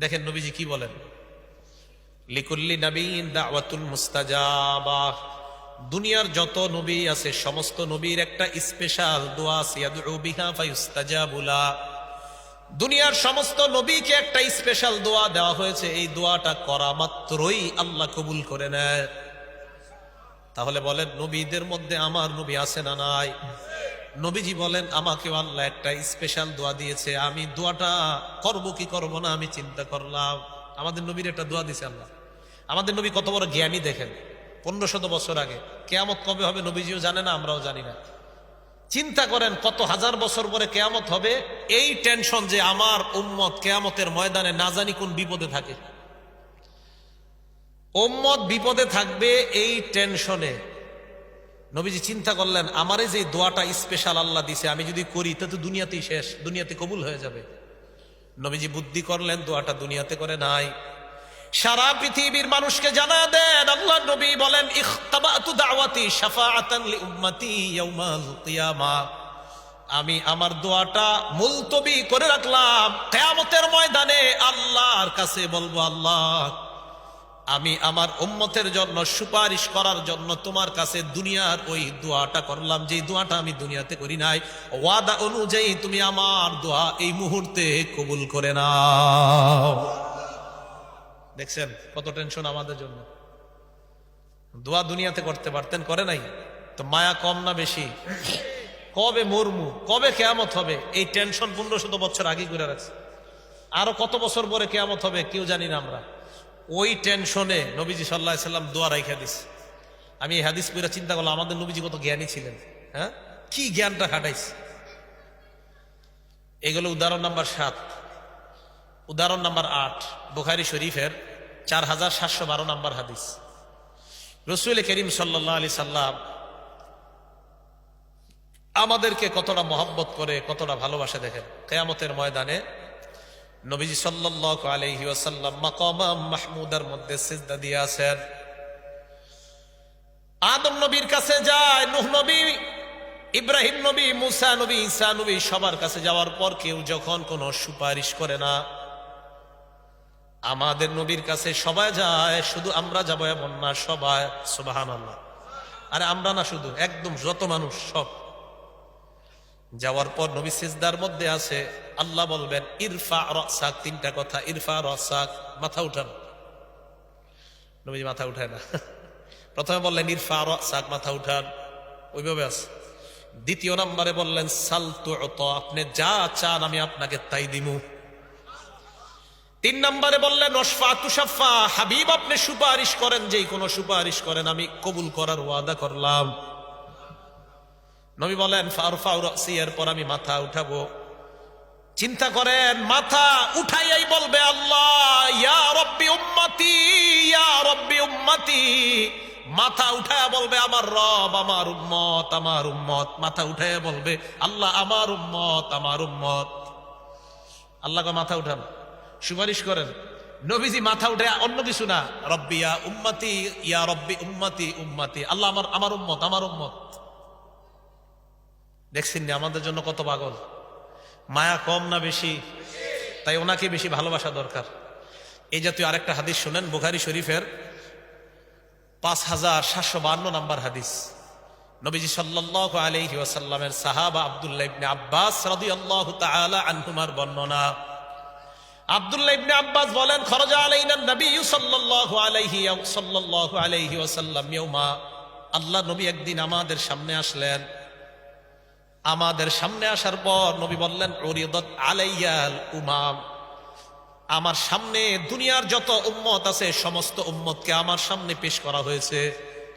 দেখেন নবীজি কি বলেন? লিকুল্লি নবীন দাওয়াতুল মুস্তাজাবা। দুনিয়ার যত নবী আছে, সমস্ত নবীর একটা স্পেশাল দোয়া সিয়াদু বিহা ফায়ুস্তাজাবুলা দুনিয়ার সমস্ত নবীকে একটা স্পেশাল দোয়া দেওয়া হয়েছে, এই দোয়াটা করা মাত্রই আল্লাহ কবুল করে নেয়। তাহলে বলেন, নবীদের মধ্যে আমার নবী আছে না নাই? নবীজি বলেন, আমাকে আল্লাহ একটা স্পেশাল দোয়া দিয়েছে। আমি দোয়াটা করব কি করব না, আমি চিন্তা করলাম। আমাদের নবীর একটা দোয়া দিছে আল্লাহ। আমাদের নবী কত বড় জ্ঞানী দেখেন, পনেরো শত বছর আগে। কেয়ামত কবে হবে নবীজিও জানে না, আমরাও জানি না। চিন্তা করেন, কত হাজার বছর পরে কেয়ামত হবে, এই টেনশন যে আমার উম্মত কেয়ামতের ময়দানে না জানি কোন বিপদে থাকে। উম্মত বিপদে থাকবে এই টেনশনে। নবীজি চিন্তা করলেন, আমারে যে দোয়াটা স্পেশাল আল্লাহ দিছে, আমি যদি করি, তা তো দুনিয়াতেই শেষ, দুনিয়াতে কবুল হয়ে যাবে। নবীজি বুদ্ধি করলেন, দোয়াটা দুনিয়াতে করে নাই। সারা পৃথিবীর মানুষকে জানা দেন, আল্লাহ নবী বলেন আমি আমার দোয়াটা মুলতবি করে রাখলাম, কিয়ামতের ময়দানে আল্লাহর কাছে বলব, আল্লাহ আমি আমার উম্মতের জন্য সুপারিশ করার জন্য তোমার কাছে দুনিয়ার ওই দোয়াটা করলাম। যে দোয়াটা আমি দুনিয়াতে করি নাই, ওয়াদা অনুযায়ী তুমি আমার দোয়া এই মুহূর্তে কবুল করে নাও। দেখছেন কত টেনশন আমাদের জন্য। দোয়া দুনিয়াতে করতে পারতেন, করে নাই? তো মায়া কম না বেশি? কবে মরমু? কবে কেয়ামত হবে? এই টেনশন পনেরো শত বছর আগে করে রাখছে। আরও কত বছর পরে কেয়ামত হবে? কেউ জানি না আমরা। ওই টেনশনে নবীজি সাল্লাহ সাল্লাম দোয়া রাইখা দিস আমি এই হাদিস পুরা চিন্তা করলাম, আমাদের নবীজি কত জ্ঞানী ছিলেন হ্যাঁ? কি জ্ঞানটা খাটাইছে? এগুলো উদাহরণ নাম্বার সাত। উদাহরণ নাম্বার আট, বুখারি শরীফের চার হাজার সাতশো বারো নাম্বার হাদিস। রসুল করিম সাল্লাহ আলি সাল্লাম আমাদেরকে কতটা মহব্বত করে, কতটা ভালোবাসা দেখেন। কেয়ামতের ময়দানে নবীজি সাল্লাহ আলহি ওয়াসাল্লাম মাকামাম মাহমুদার মধ্যে সিজদা দিয়ে আছেন আদম নবীর কাছে যায়, নুহ নবী, ইব্রাহিম নবী, মুসা নবী, ঈসা নবী সবার কাছে যাওয়ার পর কেউ যখন কোনো সুপারিশ করে না, আমাদের নবীর কাছে সবাই যায়, শুধু আমরা যাব এমন না, সবাই সুবাহান আল্লাহ আরে আমরা না শুধু, একদম যত মানুষ সব। যাওয়ার পর নবী সিজদার মধ্যে আছে আল্লাহ বলবেন, ইরফা রসাক তিনটা কথা, ইরফা রসাক মাথা উঠান। নবী মাথা উঠায় না। প্রথমে বললেন, ইরফা রসাক মাথা উঠান। ওইভাবে আছে দ্বিতীয় নম্বরে বললেন, সালতু আপনি যা চান আমি আপনাকে তাই দিমু। তিন নম্বরে বললেন নসফা তুষাফা হাবিব আপনি সুপারিশ করেন, যেই কোনো সুপারিশ করেন, আমি কবুল করার ওয়াদা করলাম। নবী বলেন, ফারফাউ রসি এরপর আমি মাথা উঠাবো। চিন্তা করেন, মাথা উঠাইয়াই বলবে আল্লাহ, ইয়া রব্বি উম্মতি, ইয়া রব্বি উম্মতি। মাথা উঠায় বলবে, আমার রব, আমার উম্মত আমার উম্মত। মাথা উঠায় বলবে, আল্লাহ, আমার উম্মত আমার উম্মত। আল্লাহকে মাথা উঠান। সুপারিশ করেন, নবীজি মাথা উঠে অন্য কিছু না, রব্বি ইয়া উম্মতি, ইয়া রব্বি উম্মতি উম্মতি। আল্লাহ, আমার আমার উম্মত আমার উম্মত। দেখছেন না, আমাদের জন্য কত পাগল। মায়া কম না বেশি? তাই ওনাকে বেশি ভালোবাসা দরকার। এই জাতীয় আরেকটা হাদিস শুনেন, বুখারি শরীফের পাঁচ হাজার সাতশো বান্ন নাম্বার হাদিস। নবীজি সাল্লাহ আলহি ওয়াসাল্লামের সাহাবা আবদুল্লাহ ইবনে আব্বাস রাদিয়াল্লাহু তাআলা আনহুমার বর্ণনা। আব্দুল্লাহ ইবনে আব্বাস বলেন, খরজা আলাইনা নবী সাল্লাল্লাহু আলাইহি সাল্লাল্লাহু আলাইহি ওয়াসাল্লাম ইয়াউমা। আল্লাহ নবী একদিন আমাদের সামনে আসলেন। আমাদের সামনে আসার পর নবী বললেন আলাইয়াল উমাম। আমার সামনে দুনিয়ার যত উম্মত আছে, সমস্ত উম্মতকে আমার সামনে পেশ করা হয়েছে।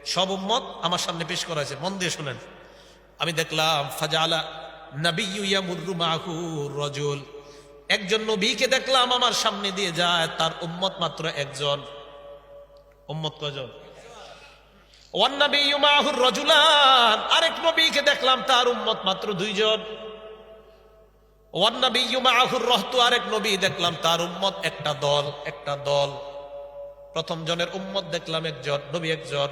সব উম্মত আমার সামনে পেশ করা হয়েছে। মন দিয়ে শুনেন। আমি দেখলাম ইয়ামুরু মাহু রজুল। একজন নবীকে দেখলাম আমার সামনে দিয়ে যায়, তার উম্মত মাত্র একজন। উম্মত কজন আরেক নবীকে দেখলাম, তার উম্মত মাত্র দুইজন। আরেক নবী দেখলাম, তার উম্মত একটা দল একটা দল। প্রথম জনের উম্মত দেখলাম একজন, নবী একজন।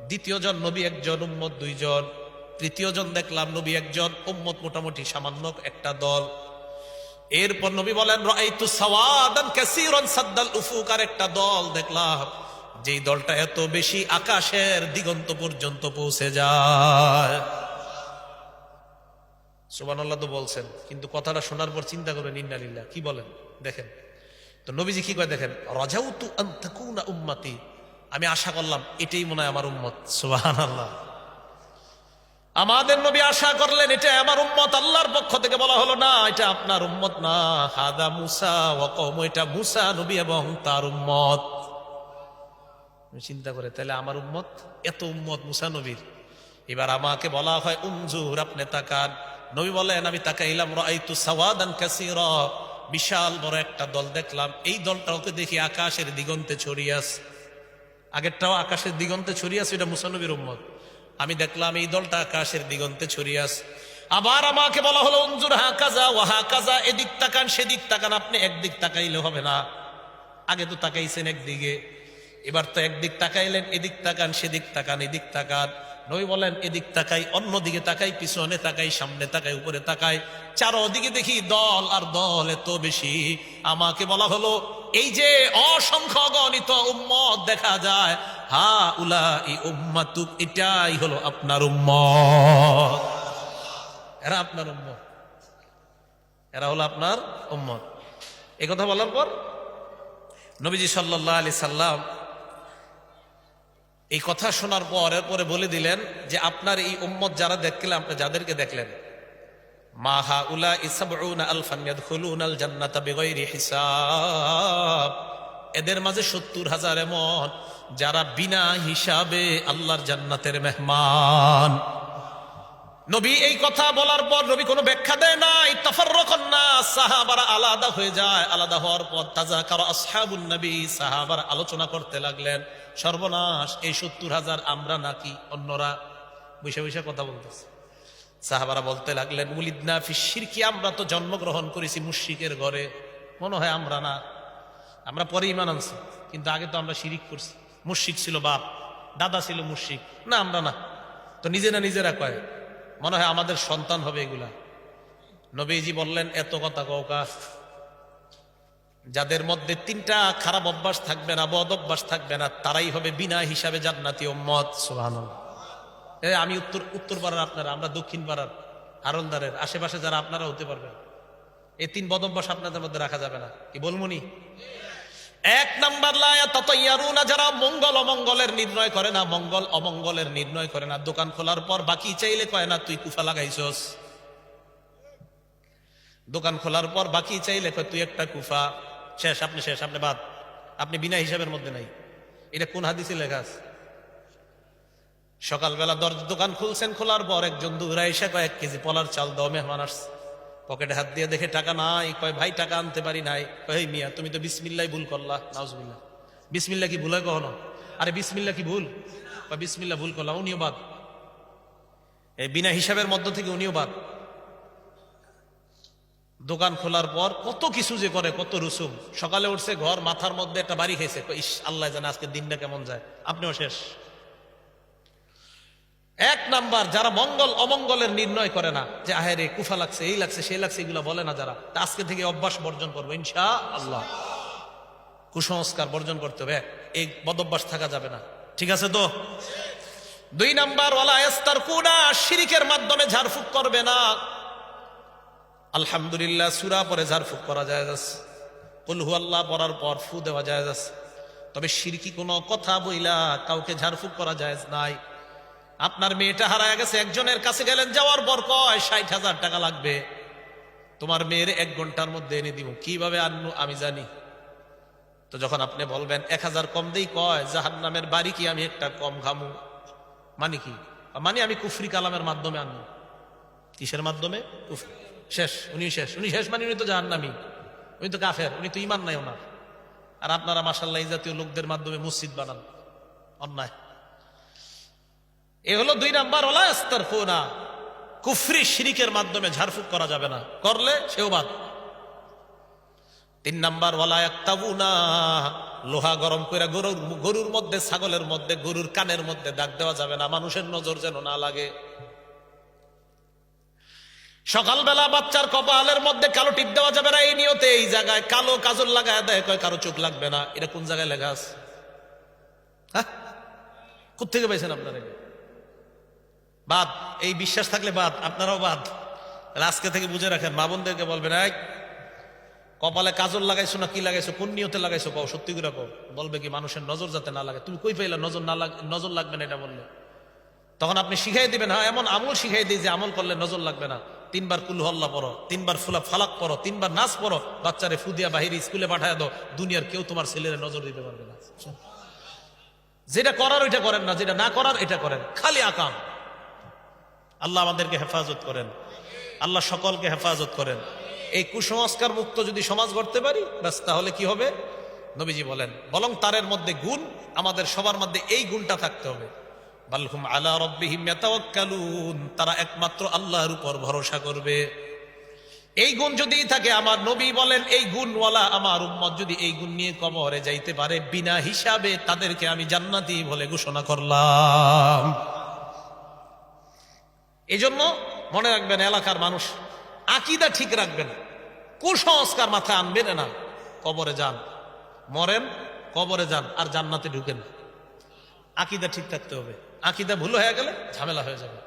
দ্বিতীয় জন, নবী একজন, উম্মত দুইজন। তৃতীয় জন দেখলাম, নবী একজন। উম্মত মোটামুটি সামান্য একটা দল। এরপর নবী বলেন একটা দল দেখলাম। যেই দলটা এত বেশি আকাশের দিগন্ত পর্যন্ত পৌঁছে যায়। সুবহানাল্লাহ তো বলছেন, কিন্তু কথাটা শোনার পর চিন্তা করেন ইন্নালিল্লাহ, কি বলেন? দেখেন, তো নবীজি কি করে দেখেন, রাজাউতু আন তাকুনা উম্মতি। আমি আশা করলাম, এটাই মনে হয় আমার উম্মত। সুবহানাল্লাহ। আমাদের নবী আশা করলেন এটা আমার উম্মত। আল্লাহর পক্ষ থেকে বলা হলো, না, এটা আপনার উম্মত না। হাদা মুসা ও কম এটা মুসা নবী এবং তার উম্মত। চিন্তা করে, তাহলে আমার উম্মত? এত উম্মত মুসা নবীর। এবার আমাকে বলা হয় উমজুর আপনি তাকান। নবী বলেন, আমি তাকাইলাম রাইতু সাওয়াদান কাসীরা। বিশাল বড় একটা দল দেখলাম। এই দলটাকে দেখি আকাশের দিগন্তে ছড়িয়ে আছে। আগেরটাও আকাশের দিগন্তে ছড়িয়ে আছে, এটা মুসানবীর উম্মত। আমি দেখলাম, এই দলটা আকাশের দিগন্তে ছড়িয়ে আছে। আবার আমাকে বলা হলো অঞ্জুর হা কাজা ও হা কাজা এদিক তাকান, সেদিক তাকান। আপনি একদিক তাকাইলে হবে না। আগে তো তাকাইছেন একদিকে। এবার তো একদিক তাকাইলেন, এদিক তাকান, সেদিক তাকান, এদিক তাকান। নই বলেন, এদিক তাকাই, অন্যদিকে তাকাই, পিছনে তাকাই, সামনে তাকাই, উপরে তাকাই। চারোদিকে দেখি দল আর দল এত বেশি। আমাকে বলা হলো, এই যে অসংখ্য গণিত উম্মত দেখা যায় হা উলা উম্মাতুক, এটাই হলো আপনার উম্মত। এরা আপনার উম্মত। এরা হলো আপনার উম্মত। এই কথা বলার পর নবীজি সাল্লাহ আলি সাল্লাম এই কথা শোনার পর, এরপরে বলে দিলেন যে আপনার এই উম্মত যারা দেখলেন, আপনি যাদেরকে দেখলেন? মাহা উলা ইসাবউনা আলফান ইয়াদখুলুনাল জান্নাতা বিগাইরি হিসাব। এদের মাঝে সত্তর হাজার এমন, যারা বিনা হিসাবে আল্লাহর জান্নাতের মেহমান। নবী এই কথা বলার পর নবী কোনো ব্যাখ্যা দেয় নাই। না সাহাবারা আলাদা হয়ে যায়। আলাদা হওয়ার পর তাজা কারও আসহাবুন নবী, সাহাবার আলোচনা করতে লাগলেন। সর্বনাশ, এই সত্তর হাজার আমরা নাকি, অন্যরা? বৈশা বৈশা কথা বলতেছে। সাহাবারা বলতে লাগলেন মুলিদনা ফিসির কি আমরা তো জন্মগ্রহণ করেছি মুশিকের ঘরে। মনে হয় আমরা না। আমরা পরে ইমান আনছি, কিন্তু আগে তো আমরা শিরিক করছি। মুশিক ছিল বাপ, দাদা ছিল মুশিক না, আমরা না। তো নিজেরা নিজেরা কয় মনে হয় আমাদের সন্তান হবে এগুলা। নবীজি বললেন, এত কথা কৌকা যাদের মধ্যে তিনটা খারাপ অভ্যাস থাকবে না, বদ অভ্যাস থাকবে না, তারাই হবে বিনা হিসাবে জান্নাতি মত সোহান আমি উত্তর উত্তর পাড়ার আপনারা, আমরা দক্ষিণ পাড়ার হারলদারের আশেপাশে যারা আপনারা হতে পারবেন। এই তিন বদ অভ্যাস আপনাদের মধ্যে রাখা যাবে না। কি বলমুনি এক নাম্বার লায়া ততইয়ারুনা, যারা মঙ্গল অমঙ্গলের নির্ণয় করে না, মঙ্গল অমঙ্গলের নির্ণয় করে না। দোকান খোলার পর বাকি চাইলে কয় না, তুই কুফা লাগাইছস? দোকান খোলার পর বাকি চাইলে কয়, তুই একটা কুফা, শেষ, আপনি শেষ, আপনি বাদ। আপনি বিনা হিসাবের মধ্যে নাই। এটা কোন হাদিসে লেখা আছে? সকালবেলা দরজা, দোকান খুলছেন, খোলার পর একজন দূরা এসে কয়েক কেজি পলার চাল দাও, মেহমান আসছে। পকেটে হাত দিয়ে দেখে টাকা নাই, কয়, ভাই, টাকা আনতে পারি নাই। কয় মিয়া, তুমি তো বিসমিল্লাই ভুল করলা। নাউজবিল্লা বিসমিল্লা কি ভুল হয় কখনো? আরে, বিসমিল্লা কি ভুল? কয়, বিসমিল্লা ভুল করলা, উনিও বাদ। এই বিনা হিসাবের মধ্য থেকে উনিও বাদ। দোকান খোলার পর কত কিছু যে করে, কত রুসুম। সকালে উঠছে, ঘর মাথার মধ্যে একটা বাড়ি খেয়েছে। ইস, আল্লাহ জানে আজকে দিনটা কেমন যায়। আপনিও শেষ। এক নাম্বার, যারা মঙ্গল অমঙ্গলের নির্ণয় করে না, যে আহেরে কুফা লাগছে, এই লাগছে, সেই লাগছে, এগুলো বলে না যারা। আজকে থেকে অভ্যাস বর্জন করব ইনশা আল্লাহ কুসংস্কার বর্জন করতে হবে। এই বদভ্যাস থাকা যাবে না। ঠিক আছে তো? দুই নাম্বার, ওয়ালা ইস্তার কুনা শিরিকের মাধ্যমে ঝাড়ফুঁক করবে না। আলহামদুলিল্লাহ, সুরা পরে ঝাড়ফুঁক করা যায় যাচ্ছে কুলহু আল্লাহ পর ফু দেওয়া যায় যাচ্ছে তবে শিরকি কোনো কথা বইলা কাউকে ঝাড়ফুঁক করা যায় নাই। আপনার মেয়েটা হারায় গেছে, একজনের কাছে গেলেন, যাওয়ার পর কয়, ষাট হাজার টাকা লাগবে। তোমার মেয়ের এক ঘণ্টার মধ্যে এনে দিব। কীভাবে আনু আমি জানি। তো যখন আপনি বলবেন, এক হাজার কম দেই, কয় জাহান নামের বাড়ি কি আমি একটা কম খামু মানে কি? মানে আমি কুফরি কালামের মাধ্যমে আনব। কিসের মাধ্যমে? শেষ, উনি শেষ। উনি শেষ মানে উনি তো জাহান নামি উনি তো কাফের, উনি তো ইমান নাই ওনার। আর আপনারা মাসাল্লাহ জাতীয় লোকদের মাধ্যমে মসজিদ বানান। অন্যায়। এ হলো দুই নাম্বার ওলা আস্তার ফোনা কুফরি শিরিকের মাধ্যমে ঝাড়ফুঁক করা যাবে না। করলে সেও বাদ। তিন নাম্বার, ওয়ালা একতাবু না লোহা গরম করে গরুর গরুর মধ্যে, ছাগলের মধ্যে, গরুর কানের মধ্যে দাগ দেওয়া যাবে না। মানুষের নজর যেন না লাগে। সকালবেলা বাচ্চার কপালের মধ্যে কালো টিপ দেওয়া যাবে না। এই নিয়তে এই জায়গায় কালো কাজল লাগায় দেয়, কয় কারও চোখ লাগবে না। এটা কোন জায়গায় লেখা আছে? হ্যাঁ? কোথেকে পেয়েছেন আপনারা? বাদ, এই বিশ্বাস থাকলে বাদ, আপনারাও বাদ। আজকে থেকে বুঝে রাখেন, মা বোনদেরকে বলবেন, এই, কপালে কাজল লাগাইছো না কি লাগাইছো? কোন নিয়তে লাগাইছো কও, সত্যি করে কও? বলবে কি, মানুষের নজর যাতে না লাগে। তুমি কই পাইলা, নজর না লাগ, নজর লাগবে না এটা বললে? তখন আপনি শিখাই দিবেন হ্যাঁ এমন আমল শিখাই দিই যে আমল করলে নজর লাগবে না। তিনবার কুল হল্লা পড়ো, তিনবার ফুলা ফালাক পড়ো, তিনবার নাচ পড়ো, বাচ্চারে ফুদিয়া বাহিরে স্কুলে পাঠায় দাও, দুনিয়ার কেউ তোমার ছেলের নজর দিতে পারবে না। যেটা করার ওইটা করেন না, যেটা না করার এটা করেন। খালি আকাম। আল্লাহ আমাদেরকে হেফাজত করেন। আল্লাহ সকলকে হেফাজত করেন। এই কুসংস্কার মুক্ত যদি সমাজ গড়তে পারি, ব্যাস তাহলে কি হবে? নবীজি বলেন বলং তারের মধ্যে গুণ, আমাদের সবার মধ্যে এই গুণটা থাকতে হবে। বালহুম আলা রব্বিহিম তারা একমাত্র আল্লাহর উপর ভরসা করবে। এই গুণ যদি থাকে, আমার নবী বলেন, এই গুণওয়ালা আমার উম্মত যদি এই গুণ নিয়ে কবরে যাইতে পারে, বিনা হিসাবে তাদেরকে আমি জান্নাতি বলে ঘোষণা করলাম। এই জন্য মনে রাখবেন এলাকার মানুষ আকিদা ঠিক রাখবেন কুসংস্কার মাথায় আনবেন না। কবরে যান। মরেন, কবরে যান, আর জান্নাতে ঢুকেন। আকিদা ঠিক থাকতে হবে। আকিদা ভুল হয়ে গেলে ঝামেলা হয়ে যাবে।